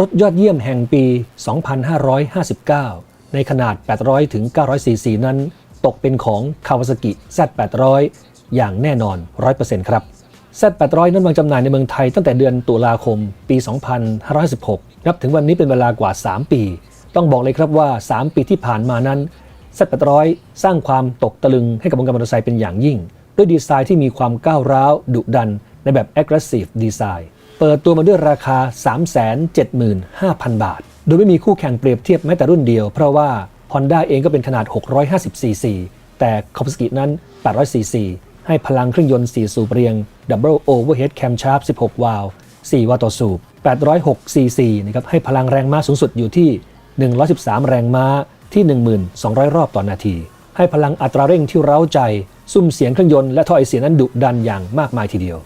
รถยอดเยี่ยมแห่งปี 2559 ในขนาด 800 ถึง 900 ซีซีนั้น ตกเป็นของ Kawasaki Z800 อย่างแน่นอน 100%ครับ Z800 นั้นวางจำหน่ายในเมืองไทยตั้งแต่เดือนตุลาคม ปี 2516 นับถึงวันนี้เป็นเวลากว่า 3 ปี ต้องบอกเลยครับว่า 3 ปีที่ผ่านมานั้น Z800 สร้างความตกตะลึงให้กับวงการมอเตอร์ไซค์เป็นอย่างยิ่ง ด้วยดีไซน์ที่มีความก้าวร้าวดุดัน ในแบบ aggressive design เปิดตัวมาด้วยราคา 375,000 บาท โดยไม่มีคู่แข่งเปรียบเทียบแม้แต่รุ่นเดียว เพราะว่า Honda เองก็เป็นขนาด 650cc แต่ Kawasaki นั้น 800cc ให้พลังเครื่องยนต์ 4 สูบเรียง Double Overhead Camshaft 16 วาล์ว4วาล์วต่อสูบ 806cc นะครับให้พลังแรงม้าสูงสุดอยู่ที่ 113 แรงม้าที่ 1,200 รอบต่อนาที ให้พลังอัตราเร่งที่เร้าใจ ซุ้มเสียงเครื่องยนต์และท่อไอเสียนั้นดุดันอย่างมากมายทีเดียว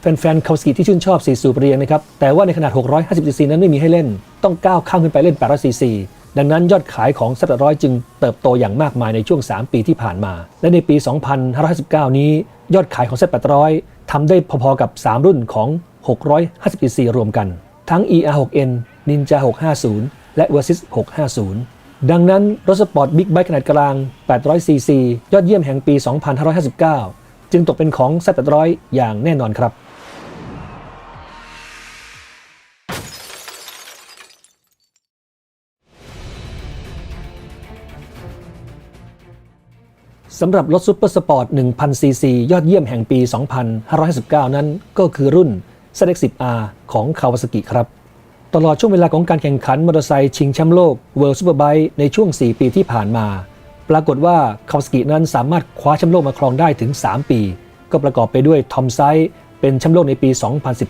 แฟนๆคาวสกิที่ชื่นชอบ 4 สูบเรียงนะครับ แต่ว่าในขนาด 650cc นั้นไม่มีให้เล่น ต้องก้าวข้ามขึ้นไปเล่น 800cc ดังนั้นยอดขายของซัตร้อยจึงเติบโตอย่างมากมายในช่วง 3 ปีที่ผ่านมา และในปี 2559 นี้ ยอดขายของเซต800ทำได้พอๆกับ 3 รุ่นของ 650cc รวมกัน ทั้ง ER6N Ninja 650 และ Versys 650 ดังนั้นรถสปอร์ตบิ๊กไบค์ขนาดกลาง 800cc ยอดเยี่ยมแห่งปี 2559 จึงตกเป็นของ Z800 อย่างแน่นอนครับ สำหรับรถซุปเปอร์สปอร์ต1000 ซีซี ยอดเยี่ยมแห่งปี 2559 นั้นก็คือรุ่น ZX10R ของ Kawasaki ครับ ตลอดช่วงเวลาของการแข่งขันมอเตอร์ไซค์ชิงแชมป์โลก World Superbike ในช่วง 4 ปีที่ผ่านมา ปรากฏว่า Kawasaki นั้นสามารถคว้าแชมป์โลกมาครองได้ถึง 3 ปี ก็ประกอบไปด้วยทอมไซเป็นแชมป์โลกในปี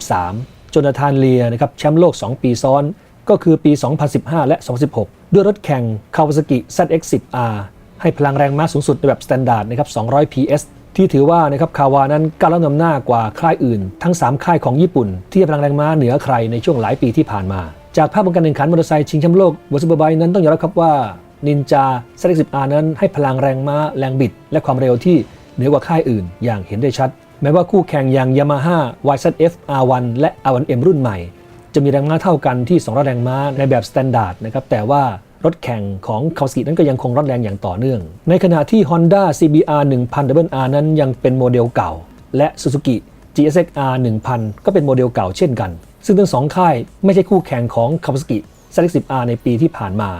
2013 โจนาธานเลียนะครับแชมป์โลก 2 ปีซ้อน ก็คือปี 2015 และ 2016 ด้วยรถแข่ง Kawasaki ZX10R ให้พลังแรงม้าสูงสุดในแบบสแตนดาร์ดนะครับ 200 PS ที่ถือว่านะครับคาวานั้นก้าวล้ำนำหน้ากว่าค่ายอื่น ทั้ง 3 ค่ายของญี่ปุ่น ที่พลังแรงม้าเหนือใครในช่วงหลายปีที่ผ่านมา จากภาพของการแข่งขันมอเตอร์ไซค์ชิงแชมป์โลกบนซูเปอร์ไบค์นั้นต้องยอมรับครับว่านินจา ZX10R นั้นให้พลังแรงม้าแรงบิด และความเร็วที่เหนือกว่าค่ายอื่น อย่างเห็นได้ชัด แม้ว่าคู่แข่งอย่าง Yamaha YZF R1 และ R1M รุ่นใหม่ จะมีแรงม้าเท่ากันที่200แรงม้าในแบบสแตนดาร์ดนะครับแต่ว่า รถแข่งของคาวสกินั้นก็ยังคงร้อนแรงอย่างต่อเนื่อง ในขณะที่ Honda CBR 1000 WR นั้นยังเป็นโมเดลเก่า และ Suzuki GSX-R 1000 ก็เป็นโมเดลเก่าเช่นกัน ซึ่งทั้งสองค่ายไม่ใช่คู่แข่งของ Kawasaki ZX10R ในปีที่ผ่านมา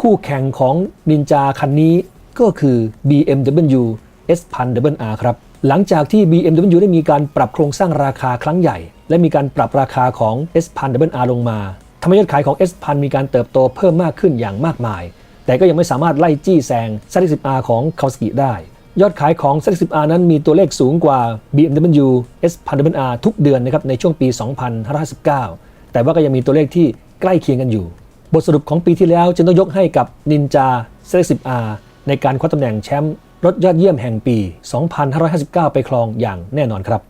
คู่แข่งของ Ninja คันนี้ก็คือ BMW S1000R ครับ หลังจากที่ BMW ได้มีการปรับโครงสร้างราคาครั้งใหญ่ และมีการปรับราคาของ S1000R ลงมาำให้ยอดขายของ S1000 มีการเติบโตเพิ่มมากขึ้นอย่างมากมาย แต่ก็ยังไม่สามารถไล่จี้แซง Z10R ของ Kawasaki ได้ ยอดขายของ Z10R นั้นมีตัวเลขสูงกว่า BMW S1000R ทุกเดือนนะครับในช่วงปี 2559 แต่ว่าก็ยังมีตัวเลขที่ใกล้เคียงกันอยู่ บทสรุปของปีที่แล้วจึงต้องยกให้กับ Ninja Z10R ในการคว้าตำแหน่งแชมป์รถยอดเยี่ยมแห่งปี 2559 ไปครองอย่างแน่นอนครับ